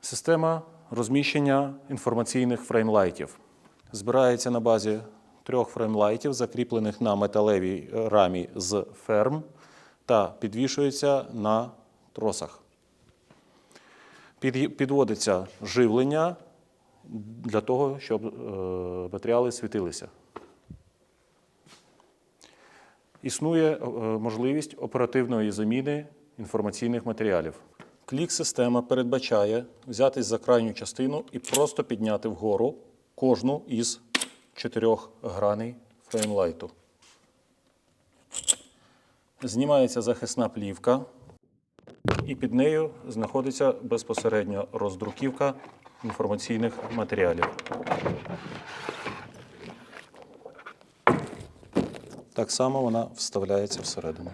Система розміщення інформаційних фреймлайтів збирається на базі трьох фреймлайтів, закріплених на металевій е, рамі з ферм, та підвішується на тросах. Підводиться живлення для того, щоб е, матеріали світилися. Існує е, можливість оперативної заміни інформаційних матеріалів. Клік-система передбачає взятись за крайню частину і просто підняти вгору кожну із чотирьох граней фреймлайту. Знімається захисна плівка, і під нею знаходиться безпосередньо роздруківка інформаційних матеріалів. Так само вона вставляється всередину.